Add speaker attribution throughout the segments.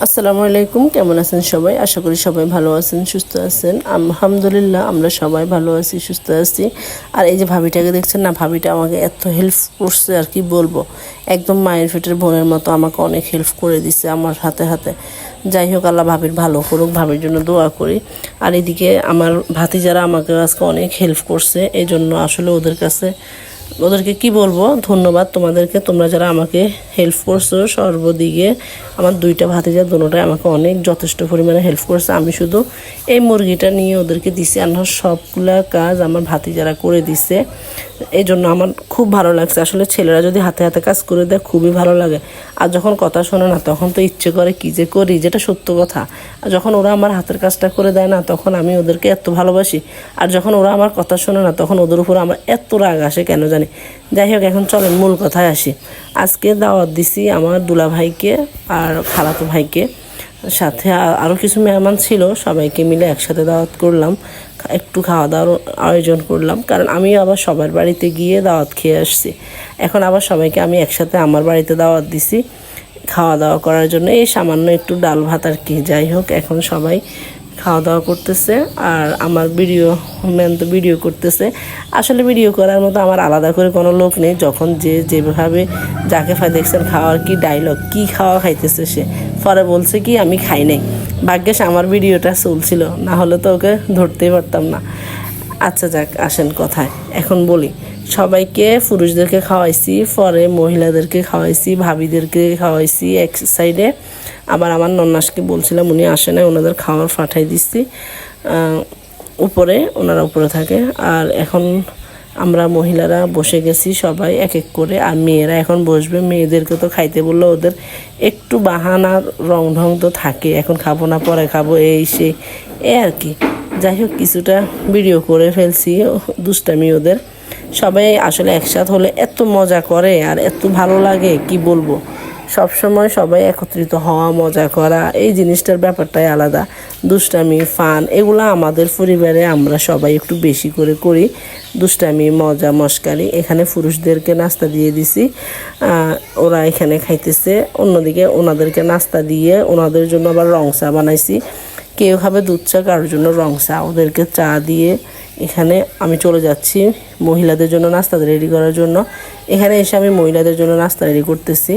Speaker 1: আসসালামু আলাইকুম, কেমন আছেন সবাই? আশা করি সবাই ভালো আছেন, সুস্থ আছেন। আলহামদুলিল্লাহ, আমরা সবাই ভালো আছি, সুস্থ আছি। আর এই যে ভাবিটাকে দেখছেন না, ভাবিটা আমাকে এত হেল্প করছে আর কি বলব। একদম মায়ের পেটের বোনের মতো আমাকে অনেক হেল্প করে দিছে আমার হাতে হাতে। যাই হোক, আল্লাহ ভাবির ভালো করুক, ভাবির জন্য দোয়া করি। আর এদিকে আমার ভাতিজারা আমাকে আজকে অনেক হেল্প করছে এই জন্য আসলে ওদের কাছে ওদেরকে কি বলব? ধন্যবাদ তোমাদেরকে। তোমরা যারা আমাকে হেল্প করছ, সর্বদিকে আমার দুইটা ভাতিজা দুটাই আমাকে অনেক যথেষ্ট পরিমাণে হেল্প করছে। আমি শুধু এই মুরগিটা নিয়ে ওদেরকে দিছি। আর সবগুলা কাজ আমার ভাতিজারা করে দিছে। এই জন্য আমার খুব ভালো লাগছে। আসলে ছেলেরা যদি হাতে হাতে কাজ করে দেয়, খুবই ভালো লাগে। আর যখন কথা শোনে না, তখন তো ইচ্ছে করে কি যে করি, যেটা সত্য কথা। আর যখন ওরা আমার হাতের কাজটা করে দেয় না, তখন আমি ওদেরকে এত ভালোবাসি। আর যখন ওরা আমার কথা শোনে না, তখন ওদের উপর আমার এত রাগ আসে, কেন জানি? যাই হোক, এখন চলেন, মূল কথায় আসি। আজকে দাওয়াত দিছি আমার দুলা ভাইকে আর খালাতো ভাইকে। সাথে আরও কিছু মেহমান ছিল, সবাইকে মিলে একসাথে দাওয়াত করলাম, একটু খাওয়া দাওয়ার আয়োজন করলাম, কারণ আমি আবার সবার বাড়িতে গিয়ে দাওয়াত খেয়ে আসছি। এখন আবার সবাইকে আমি একসাথে আমার বাড়িতে দাওয়াত দিছি খাওয়া দাওয়া করার জন্য। এই সামান্য একটু ডাল ভাত আর কি, যাই হোক, এখন সবাই খাওয়া দাওয়া করতেছে, আর আমার ভিডিও, ম্যান তো ভিডিও করতেছে। আসলে ভিডিও করার মতো আমার আলাদা করে কোনো লোক নেই, যখন যে যেভাবে যাকে ফাই দেখছেন খাওয়ার কি ডায়লগ কি খাওয়া খাইতেছে সে। পরে বলছে কি, আমি খাই নাই। ভাগ্যেশ আমার ভিডিওটা চলছিল, না হলে তো ওকে ধরতেই পারতাম না। আচ্ছা যাক, আসেন কথায়। এখন বলি, সবাইকে পুরুষদেরকে খাওয়াইছি, পরে মহিলাদেরকে খাওয়াইছি, ভাবিদেরকে খাওয়াইছি এক সাইডে আবার আমার নন্নাসকে বলছিলাম, উনি আসে না ওনাদের খাওয়ার পাঠাই দিচ্ছি। উপরে, ওনারা উপরে থাকে। আর এখন আমরা মহিলারা বসে গেছি সবাই এক এক করে। আর মেয়েরা এখন বসবে। মেয়েদেরকে তো খাইতে বলল, ওদের একটু বাহানার রং ঢং তো থাকে। এখন খাব না, পরে খাব, এই সে। এ আর কি। যাই হোক, কিছুটা ভিডিও করে ফেলছি দুষ্টামি ওদের। সবাই আসলে একসাথ হলে এত মজা করে আর এত ভালো লাগে, কি বলব? সব সময় সবাই একত্রিত হওয়া, মজা করা, এই জিনিসটার ব্যাপারটাই আলাদা। দুষ্টামি, ফান, এগুলো আমাদের পরিবারে আমরা সবাই একটু বেশি করে করি। দুষ্টামি, মজা, মস্কারি, এখানে পুরুষদেরকে নাস্তা দিয়ে দিছি। ওরা এখানে খাইতেছে। অন্যদিকে ওনাদেরকে নাস্তা দিয়ে ওনাদের জন্য আবার রং চা বানাইছি। কেউ খাবে দুধ চা, কারোর জন্য রং চা। ওদেরকে চা দিয়ে এখানে আমি চলে যাচ্ছি মহিলাদের জন্য নাস্তা রেডি করার জন্য। এখানে এসে আমি মহিলাদের জন্য নাস্তা রেডি করতেছি।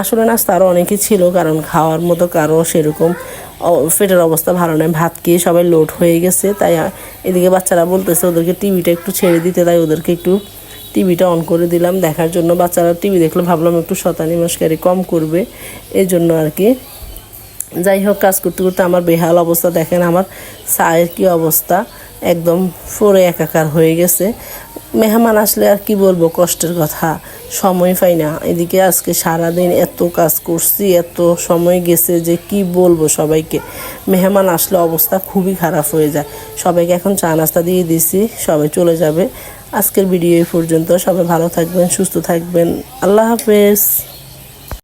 Speaker 1: আসলে নাস্তা আরও অনেকই ছিল, কারণ খাওয়ার মতো কারও সেরকম পেটের অবস্থা ভালো নয় ভাত খেয়ে সবাই লোড হয়ে গেছে, তাই এদিকে বাচ্চারা বলতেছে ওদেরকে টিভিটা একটু ছেড়ে দিতে, তাই ওদেরকে একটু টিভিটা অন করে দিলাম, দেখার জন্য বাচ্চারা টিভি দেখলে, ভাবলাম একটু শতানি মস্কারি কম করবে এই জন্য আর কি। যাই হোক, কাজ করতে করতে আমার বেহাল অবস্থা, দেখেন আমার চায়ের কি অবস্থা, একদম ফোরে একাকার হয়ে গেছে। মেহমান আসলে আর কি বলব, কষ্টের কথা। সময় পাই না। এদিকে আজকে সারাদিন এত কাজ করছি, এত সময় গেছে যে কি বলব সবাইকে। মেহমান আসলে অবস্থা খুবই খারাপ হয়ে যায়। সবাইকে এখন চা নাস্তা দিয়ে দিছি, সবাই চলে যাবে। আজকের ভিডিও এই পর্যন্ত। সবাই ভালো থাকবেন, সুস্থ থাকবেন। আল্লাহ হাফেজ।